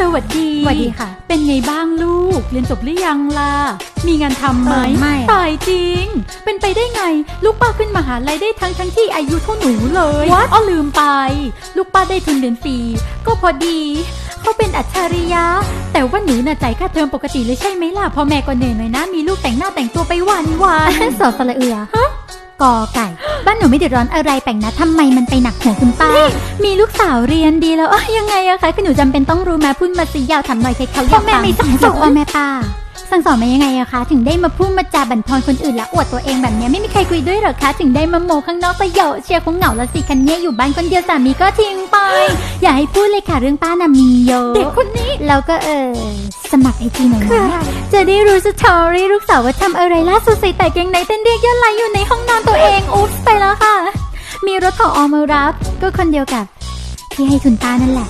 สวัสดี สวัสดีค่ะ เป็นไงบ้างลูก เรียนจบหรือยังล่ะ มีงานทำไหมเออไม่อะตายจริง เป็นไปได้ไง ลูกป้าขึ้นมหาลัยได้ทั้งทั้งที่อายุเท่าหนูเลย What? อ้อลืมไป ลูกป้าได้ทุนเรียนฟรี ก็พอดี เขาเป็นอัจฉริยะ แต่ว่าหนูน่ะจ่ายค่าเทอมปกติเลยใช่ไหมล่ะ พ่อแม่ก็เหนื่อยหน่อยนะ มีลูกแต่งหน้าแต่งตัวไปวันวันสอสระเอือ กอไก่ บ้านหนูไม่เดือดร้อนอะไรแปลงนะทำไมมันไปหนักหัวคุณป้ามี ลูกสาวเรียนดีแล้วเอ้ยยังไงอะคะคือหนูจำเป็นต้องรู้แม้พูดมาสิยาวถามหน่อยใครเขาอยากพ่อแม่ฟังไม่สั่งสอน พ่อแม่ป้าสั่งสอนมายังไงอะคะ ถึงได้มาพูดมาจาบั่นทอนคนอื่นและอวดตัวเองแบบเนี้ยไม่มีใครคุยด้วยเหรอคะ ถึงได้มาโมข้างนอกประโยชน์เชียร์คงเหงาละสิคันเนี้ยอยู่บ้านคนเดียวสามีก็ทิ้งไป อย่าให้พูดเลยค่ะเรื่องป้านามีเยอะเด็กคนนี้แล้วก็เออสมัครไอจีหน่อยคือนะอะไรจะได้รู้สตอรี่ลูกสาวว่าทำอะไรล่าสุดใส่แต่เกงในเต้นเรียกยอดไลค์อยู่ในห้องนอนตัวเองอุ๊บไปแล้วค่ะ มีรถถออมารับ ก็คนเดียวกับ ที่ให้คุณป้านั่นแหละ